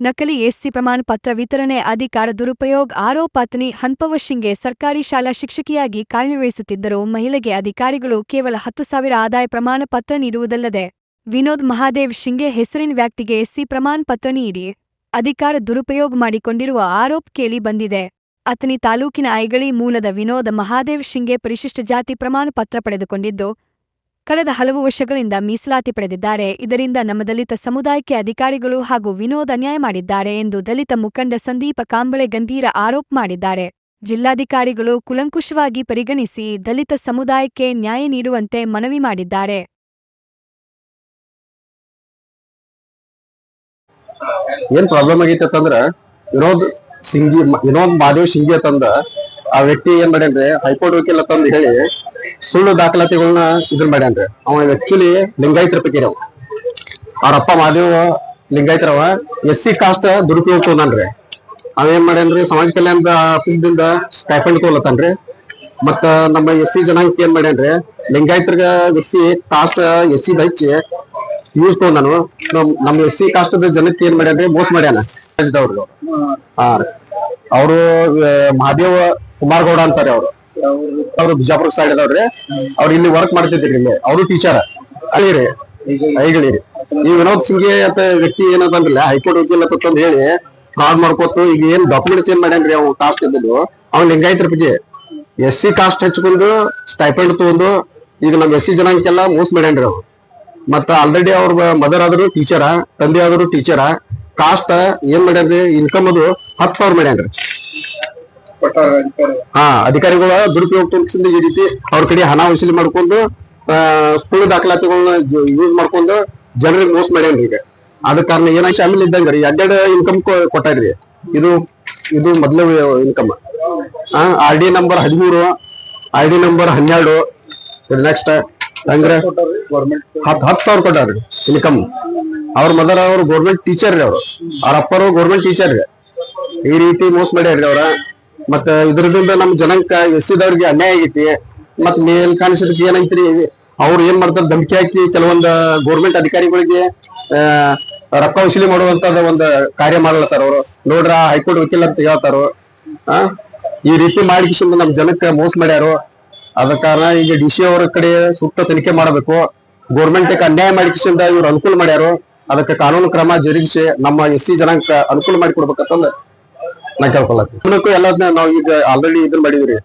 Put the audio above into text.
ನಕಲಿ ಎಸ್ಸಿ ಪ್ರಮಾಣ ಪತ್ರ ವಿತರಣೆ ಅಧಿಕಾರ ದುರುಪಯೋಗ ಆರೋಪ ಪತ್ನಿ ಹನ್ಪವ ಶಿಂಗೆ ಸರ್ಕಾರಿ ಶಾಲಾ ಶಿಕ್ಷಕಿಯಾಗಿ ಕಾರ್ಯನಿರ್ವಹಿಸುತ್ತಿದ್ದರು ಮಹಿಳೆಗೆ ಅಧಿಕಾರಿಗಳು ಕೇವಲ ಹತ್ತು ಸಾವಿರ ಆದಾಯ ಪ್ರಮಾಣ ಪತ್ರ ನೀಡುವುದಲ್ಲದೆ ವಿನೋದ್ ಮಹಾದೇವ್ ಶಿಂಗೆ ಹೆಸರಿನ ವ್ಯಕ್ತಿಗೆ ಎಸ್ಸಿ ಪ್ರಮಾಣ ಪತ್ರ ನೀಡಿ ಅಧಿಕಾರ ದುರುಪಯೋಗ ಮಾಡಿಕೊಂಡಿರುವ ಆರೋಪ ಕೇಳಿ ಬಂದಿದೆ. ಅತನಿ ತಾಲೂಕಿನ ಐಗಳಿ ಮೂಲದ ವಿನೋದ ಮಹಾದೇವ್ ಶಿಂಗೆ ಪರಿಶಿಷ್ಟ ಜಾತಿ ಪ್ರಮಾಣ ಪತ್ರ ಪಡೆದುಕೊಂಡಿದ್ದು ಕಳೆದ ಹಲವು ವರ್ಷಗಳಿಂದ ಮೀಸಲಾತಿ ಪಡೆದಿದ್ದಾರೆ. ಇದರಿಂದ ನಮ್ಮ ದಲಿತ ಸಮುದಾಯಕ್ಕೆ ಅಧಿಕಾರಿಗಳು ಹಾಗೂ ವಿನೋದ್ ಅನ್ಯಾಯ ಮಾಡಿದ್ದಾರೆ ಎಂದು ದಲಿತ ಮುಖಂಡ ಸಂದೀಪ ಕಾಂಬಳೆ ಗಂಭೀರ ಆರೋಪ ಮಾಡಿದ್ದಾರೆ. ಜಿಲ್ಲಾಧಿಕಾರಿಗಳು ಕುಲಂಕುಷವಾಗಿ ಪರಿಗಣಿಸಿ ದಲಿತ ಸಮುದಾಯಕ್ಕೆ ನ್ಯಾಯ ನೀಡುವಂತೆ ಮನವಿ ಮಾಡಿದ್ದಾರೆ. ಏನ್ ಪ್ರಾಬ್ಲಮ್ ಆಗಿತ್ತು ಅಂತಂದ್ರ, ವಿನೋದ್ ಸಿಂಗಿ, ವಿನೋದ್ ಮಾದೇವ್ ಸಿಂಗಿ ತಂದ ಆ ವ್ಯಕ್ತಿ ಏನ್ ಮಾಡ್ಯಾನ್ರಿ, ಹೈಕೋರ್ಟ್ ವಕೀಲ ಹೇಳಿ ಸುಳ್ಳು ದಾಖಲಾತಿಗಳನ್ನ ಇದನ್ ಮಾಡ್ಯಾನ್ರಿ ಅವ ಆಕ್ಚುಲಿ ಲಿಂಗಾಯತರ ಪೈಕಿ ಅವ ಅವ್ರ ಅಪ್ಪ ಮಹಾದೇವ್ ಲಿಂಗಾಯತರವ. ಎಸ್ ಸಿ ಕಾಸ್ಟ್ ದುರುಪಯೋಗ ತೊಗೊಂಡನ್ರಿ ಅವ ಏನ್ ಮಾಡ್ಯಾನ್ರಿ ಸಮಾಜ ಕಲ್ಯಾಣದ ಆಫೀಸ್ದಿಂದ ಸ್ಟೈಫಂಡ್ ತೊಗೊಲತ್ತಾನ್ರಿ ಮತ್ತ ನಮ್ಮ ಎಸ್ ಸಿ ಜನಾಂಗಕ್ಕೆ ಏನ್ ಮಾಡ್ಯಾನ್ರಿ ಲಿಂಗಾಯತರ ವ್ಯಕ್ತಿ ಕಾಸ್ಟ್ ಎಸ್ ಸಿ ಹಚ್ಚಿ ಯೂಸ್ ತೊಗೊಂಡಾನು. ನಮ್ಮ ನಮ್ ಎಸ್ ಸಿ ಕಾಸ್ಟ್ ಜನಕ್ಕೆ ಏನ್ ಮಾಡ್ಯಾನ್ರಿ ಮೋಸ ಮಾಡ್ಯಾನ. ಅವ್ರು ಹಾ ಅವರು ಮಹಾದೇವ ಕುಮಾರ್ ಗೌಡ ಅಂತಾರೆ ಅವ್ರು. ಅವ್ರು ಬಿಜಾಪುರ ಸೈಡ್ ಅದಾವ್ರಿ, ಅವ್ರು ಇಲ್ಲಿ ವರ್ಕ್ ಮಾಡ್ತಿದ್ರಿ ಇಲ್ಲಿ. ಅವರು ಟೀಚರ್ ಅಳಿರಿ ಐಗಳಿರಿ ಈ ವಿನೋದ್ ಸಿಂಗೆ ಅಂತ ವ್ಯಕ್ತಿ ಏನದಂದ್ರಲ್ಲ ಹೈಕೋರ್ಟ್ ವಕೀಲ ಅಂತ ಹೇಳಿ ಫ್ರಾಡ್ ಮಾಡ್ಕೊತು ಈಗ ಏನ್ ಡಾಕ್ಯುಮೆಂಟ್ಸ್ ಏನ್ ಮಾಡ್ಯಾನ್ರಿ ಅವ್ನು ಕಾಸ್ಟ್ ಇದ್ದದ್ದು, ಅವ್ನ್ ಲಿಂಗಾಯತರ ಬಗ್ಗೆ ಎಸ್ ಸಿ ಕಾಸ್ಟ್ ಹಚ್ಕೊಂಡು ಸ್ಟೈಪೆಂಡ್ ತಗೊಂಡು, ಈಗ ನಮ್ ಎಸ್ ಸಿ ಜನಕ್ಕೆಲ್ಲ ಮೋಸ ಮಾಡ್ಯಾನ್ರಿ ಅವ್ರು ಮತ್ತ ಆಲ್ರೆಡಿ ಅವ್ರ ಮದರ್ ಆದ್ರು ಟೀಚರ ತಂದೆ ಆದ್ರು ಟೀಚರ ಕಾಸ್ಟ್ ಏನ್ ಮಾಡ್ಯಾನ್ರಿ ಇನ್ಕಮ್ ಅದು ಹತ್ತು ಸಾವಿರ ಮಾಡ್ಯಾನ್ರಿ. ಹಾ, ಅಧಿಕಾರಿಗಳ ದುರುಪಯೋಗ ತೋರಿಸಿದ ಈ ರೀತಿ ಅವ್ರ ಕಡೆ ಹಣ ವಸೂಲಿ ಮಾಡ್ಕೊಂಡು ಸುಳ್ಳು ದಾಖಲಾತಿಗಳನ್ನ ಯೂಸ್ ಮಾಡ್ಕೊಂಡು ಜನರಿಗೆ ಮೋಸ ಮಾಡ್ಯಾನ್ರಿ ಈಗ. ಅದ ಕಾರಣ ಏನ ಶಾಮಿಲ್ ರೀ. ಎರಡೆರಡು ಇನ್ಕಮ್ ಕೊಟ್ಟಾರ್ರಿ ಇದು ಇದು ಮೊದ್ಲ ಇನ್ಕಮ್ ಆರ್ ಡಿ ನಂಬರ್ ಹದಿಮೂರು ಆರ್ ಡಿ ನಂಬರ್ ಹನ್ನೆರಡು ನೆಕ್ಸ್ಟ್ ಹಂಗ್ರೆ? ಹತ್ ಹತ್ತು ಸಾವಿರ ಕೊಟ್ಟಾರ್ರಿ ಇನ್ಕಮ್ ಅವ್ರ ಮದರ್ ಅವ್ರು ಗೌರ್ಮೆಂಟ್ ಟೀಚರ್ ರೀ ಅವ್ರು. ಅವ್ರ ಅಪ್ಪರು ಗೌರ್ಮೆಂಟ್ ಟೀಚರ್ ರೀ. ಈ ರೀತಿ ಮೋಸ ಮಾಡ್ಯಾರ್ರಿ ಅವ್ರ. ಮತ್ತ ಇದ್ರದಿಂದ ನಮ್ ಜನಕ್ಕ ಎಸ್ಸಿದವ್ರಿಗೆ ಅನ್ಯಾಯ ಆಗೈತಿ ಮತ್ ಮೇಲ್ ಕಾಣಿಸೋದಕ್ಕೆ ಏನೈತ್ರಿ? ಅವ್ರು ಏನ್ ಮಾಡ್ತಾರ? ಧಮಕಿ ಹಾಕಿ ಕೆಲವೊಂದ್ ಗೌರ್ಮೆಂಟ್ ಅಧಿಕಾರಿಗಳಿಗೆ ರೊಕ್ಕ ವಸೂಲಿ ಮಾಡುವಂತದ ಒಂದ್ ಕಾರ್ಯ ಮಾಡ್ಲತ್ತಾರ ಅವ್ರು. ನೋಡ್ರ ಹೈಕೋರ್ಟ್ ವಕೀಲ ಅಂತ ಹೇಳ್ತಾರ ಈ ರೀತಿ ಮಾಡಿಕಿಸಿಂದ ನಮ್ ಜನಕ್ಕೆ ಮೋಸ ಮಾಡ್ಯಾರು. ಅದ ಕಾರಣ ಈಗ ಡಿ ಸಿ ಅವರ ಕಡೆ ಸೂಕ್ತ ತನಿಖೆ ಮಾಡಬೇಕು. ಗೌರ್ಮೆಂಟ್ ಅನ್ಯಾಯ ಮಾಡಿಕಿಸಿಂದ ಇವ್ರು ಅನುಕೂಲ ಮಾಡ್ಯಾರು. ಅದಕ್ಕೆ ಕಾನೂನು ಕ್ರಮ ಜರುಗಿಸಿ ನಮ್ಮ ಎಸ್ ಸಿ ಜನಾಂಗ ಅನುಕೂಲ ಮಾಡಿ ಕೊಡ್ಬೇಕಂತಂದ ನಾ ಕೇಳ್ಕೊಳತ್ತೀನಿ. ಎಲ್ಲದನ್ನ ನಾವು ಈಗ ಆಲ್ರೆಡಿ ಇದನ್ನ ಮಾಡಿದ್ರಿ